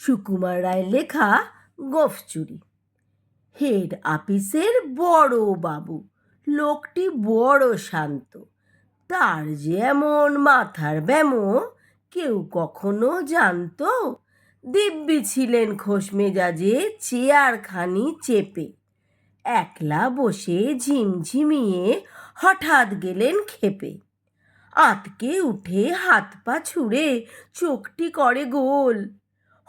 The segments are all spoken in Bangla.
সুকুমার রায়ের লেখা গোফ চুরি। হেড আপিসের বড় বাবু, লোকটি বড় শান্ত। তার যে এমন মাথার ব্যামো কেউ কখনো জানতো। দিব্যি ছিলেন খোশ মেজাজে চেয়ারখানি চেপে। একলা বসে ঝিমঝিমিয়ে হঠাৎ গেলেন খেপে। আতকে উঠে হাত পা ছুঁড়ে চোখটি করে গোল।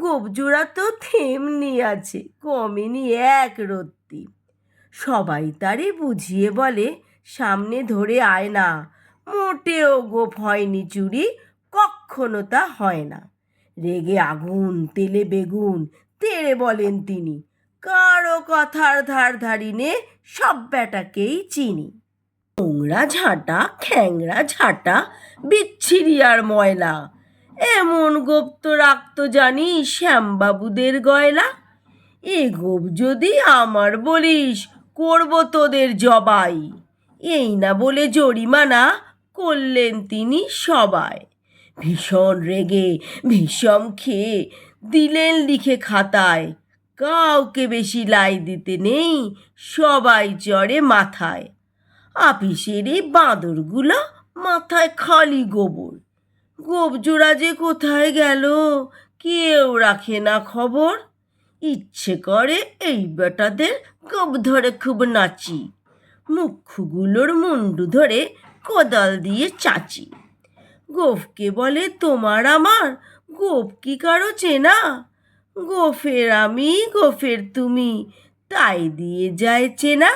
গোপ জোড়া তো থেমনি আছে কমেনি এক রত্তি। সবাই তারে বুঝিয়ে বলে, সামনে ধরে আয় না, মোটেও গোপ হয়নি চুরি কখনো তা হয় না। রেগে আগুন, তেলে বেগুন, তেড়ে বলেন তিনি, কারও কথার ধার ধারিনে সব ব্যাটাকেই চিনি। নোংরা ঝাঁটা, খ্যাংরা ঝাঁটা, বিচ্ছিরি আর ময়লা এমন গোপ তো রাখতো জানি শ্যামবাবুদের গয়লা এ গোপ যদি আমার বলিস, করব তোদের জবাই। এই না বলে জরিমানা করলেন তিনি সবাই। ভীষণ রেগে, ভীষণ খেয়ে দিলেন লিখে খাতায়। কাউকে বেশি লাই দিতে নেই, সবাই চড়ে মাথায়। আপিসের এই বাঁদরগুলো মাথায় খালি গোবর। গোবজোড়া যে কোথায় গেল? কেউ রাখে না খবর। ইচ্ছে করে এই বেটাদের গোপ ধরে খুব নাচি। মুখগুলোর মুন্ডু ধরে কোদাল দিয়ে চাচি। গোফকে বলে, তোমার আমার? গোপ কি কারও চেনা? গোফের আমি গোফের তুমি। তাই দিয়ে যায় চেনা।